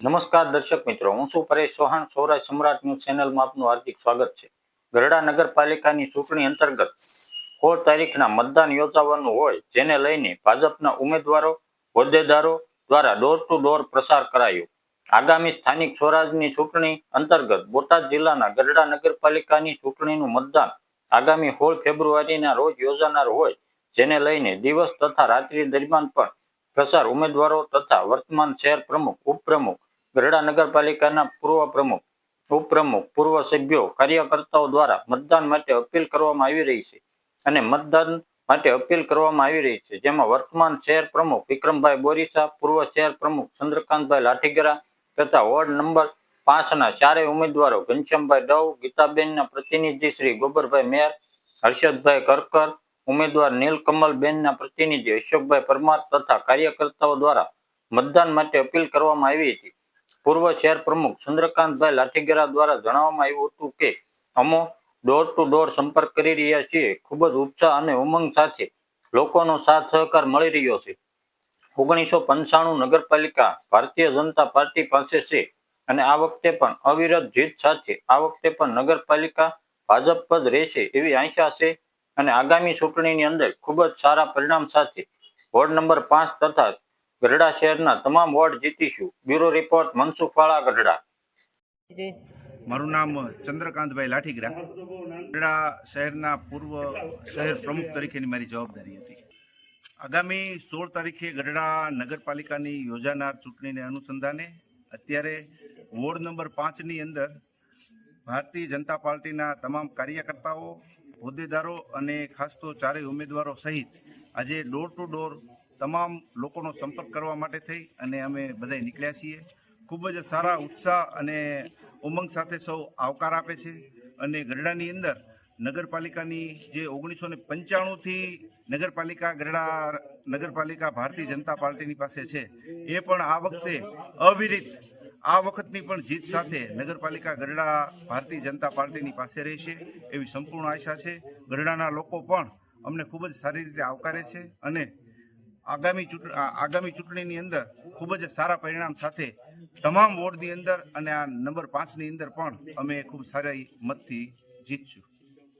નમસ્કાર દર્શક મિત્રો, હું છું પરેશ ચૌહાણ, સૌરાષ્ટ્ર સમ્રાટ ન્યૂઝ ચેનલમાં આપનું હાર્દિક સ્વાગત છે. ગરડા નગરપાલિકાની ચૂંટણી અંતર્ગત સોળ તારીખના મતદાન યોજાવાનું હોય, જેને લઈને ભાજપના ઉમેદવારો, હોદ્દેદારો દ્વારા ડોર ટુ ડોર પ્રસાર કરાયો. આગામી સ્થાનિક સ્વરાજની ચૂંટણી અંતર્ગત બોટાદ જિલ્લાના ગરડા નગરપાલિકાની ચૂંટણીનું મતદાન આગામી સોળ ફેબ્રુઆરીના રોજ યોજાનાર હોય, જેને લઈને દિવસ તથા રાત્રિ દરમિયાન પણ પ્રસાર ઉમેદવારો તથા વર્તમાન શહેર પ્રમુખ, ઉપપ્રમુખ ગરડા નગરપાલિકાના પૂર્વ પ્રમુખ, ઉપપ્રમુખ, પૂર્વ સભ્યો, કાર્યકર્તાઓ દ્વારા મતદાન માટે અપીલ કરવામાં આવી રહી છે અને મતદાન માટે અપીલ કરવામાં આવી રહી છે. જેમાં વર્તમાન શહેર પ્રમુખ વિક્રમભાઈ બોરીસા, પૂર્વ શહેર પ્રમુખ ચંદ્રકાંતભાઈ લાઠીગરા તથા વોર્ડ નંબર પાંચના ચારેય ઉમેદવારો ઘનશ્યામભાઈ ડવ, ગીતાબેનના પ્રતિનિધિ શ્રી ગોબરભાઈ મેયર હર્ષદભાઈ કરકર, ઉમેદવાર નીલકમલબેનના પ્રતિનિધિ અશોકભાઈ પરમાર તથા કાર્યકર્તાઓ દ્વારા મતદાન માટે અપીલ કરવામાં આવી હતી. પૂર્વ શહેર પ્રમુખ ચંદ્રકાંતભાઈ લાઠીગેરા દ્વારા જણાવવામાં આવ્યું હતું કે, અમો ડોર ટુ ડોર સંપર્ક કરી રહ્યા છીએ. ખૂબ જ ઉત્સાહ અને ઉમંગ સાથે લોકોનો સાથ સહકાર મળી રહ્યો છે. ઓગણીસો પંચાણું નગરપાલિકા ભારતીય જનતા પાર્ટી પાસે છે અને આ વખતે પણ અવિરત જીત સાથે આ વખતે પણ નગરપાલિકા ભાજપ પદ રહેશે એવી આશા છે અને આગામી ચૂંટણીની અંદર ખૂબ જ સારા પરિણામ સાથે વોર્ડ નંબર પાંચ તથા ગઢડા શહેરના તમામ વોર્ડ જીતીશું. Bureau report, મનસુખવાળા Gadhada. મારું નામ ચંદ્રકાંતભાઈ લાઠીગરા. ગઢડા શહેરના પૂર્વ શહેર પ્રમુખ તરીકેની મારી જવાબદારી હતી. આગામી સોળ તારીખે ગઢડા નગરપાલિકાની યોજાનાર ચૂંટણીને અનુસંધાને અત્યારે વોર્ડ નંબર પાંચની અંદર ભારતીય જનતા પાર્ટીના તમામ કાર્યકર્તાઓ, હોદ્દેદારો અને ખાસ તો ચારેય ઉમેદવારો સહિત આજે ડોર ટુ ડોર તમામ લોકોનો સંપર્ક કરવા માટે થઈ અને અમે બધા નીકળ્યા છીએ. ખૂબ જ સારા ઉત્સાહ અને ઉમંગ સાથે સૌ આવકાર આપે છે અને ગરડાની અંદર નગરપાલિકાની જે ઓગણીસો ને પંચાણુંથી નગરપાલિકા ગરડા, નગરપાલિકા ભારતીય જનતા પાર્ટીની પાસે છે, એ પણ આ વખતે અવિરિત આ વખતની પણ જીત સાથે નગરપાલિકા ગરડા ભારતીય જનતા પાર્ટીની પાસે રહેશે એવી સંપૂર્ણ આશા છે. ગરડાના લોકો પણ અમને ખૂબ જ સારી રીતે આવકારે છે અને આગામી આગામી ચૂંટણીની અંદર ખૂબ જ સારા પરિણામ સાથે તમામ વોર્ડની અંદર અને આ નંબર પાંચની અંદર પણ અમે ખૂબ સારા મતથી જીતશું.